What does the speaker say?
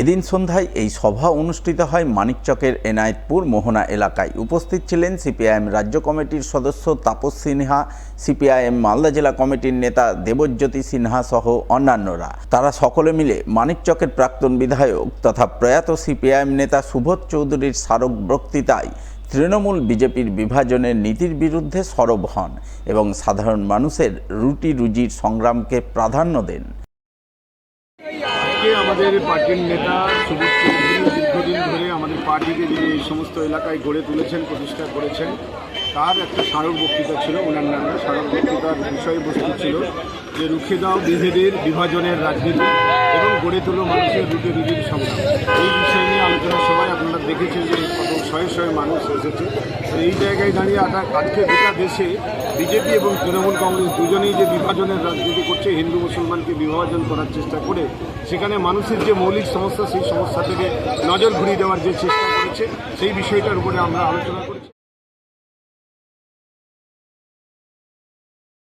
এদিন সন্ধ্যায় এই সভা অনুষ্ঠিত হয় মানিকচকের এনায়েতপুর মোহনা এলাকায়। উপস্থিত ছিলেন সিপিআইএম রাজ্য কমিটির সদস্য তাপস সিনহা, সিপিআইএম মালদা জেলা কমিটির নেতা দেবজ্যোতি সিনহা সহ অন্যান্যরা। তারা সকলে মিলে মানিকচকের প্রাক্তন বিধায়ক তথা প্রয়াত সিপিআইএম নেতা সুবোধ চৌধুরীর স্মারক বক্তৃতায় তৃণমূল বিজেপির বিভাজনের নীতির বিরুদ্ধে সরব হন এবং সাধারণ মানুষের রুটি রুজির সংগ্রামকে প্রাধান্য দেন। আজকে আমাদের পার্টির নেতা সুবোধ চৌধুরী দীর্ঘদিন ধরে আমাদের পার্টিকে যিনি এই সমস্ত এলাকায় গড়ে তুলেছেন, প্রতিষ্ঠা করেছেন, তার একটা স্মারক বক্তৃতা ছিল, ওনার নামে স্মারক বক্তৃতার বিষয়বস্তু ছিল যে রুখে দাও বিভেদের বিভাজনের রাজনীতি এবং গড়ে তোলো মানুষের রুটে রুটির সংগ্রাম। এই বিষয় নিয়ে আলোচনা সবাই আপনারা দেখেছেন যে শয়ে শয়ে মানুষ এসেছে। এই জায়গায় দাঁড়িয়ে আটা- আজকে গোটা দেশে বিজেপি এবং তৃণমূল কংগ্রেস দুজনেই যে বিভাজনের রাজনীতি করছে, হিন্দু মুসলমানকে বিভাজন করার চেষ্টা করে, সেখানে মানুষের যে মৌলিক সমস্যা, সেই সমস্যা থেকে নজর ঘুরিয়ে দেওয়ার যে চেষ্টা করেছে, সেই বিষয়টার উপরে আমরা আলোচনা করেছি।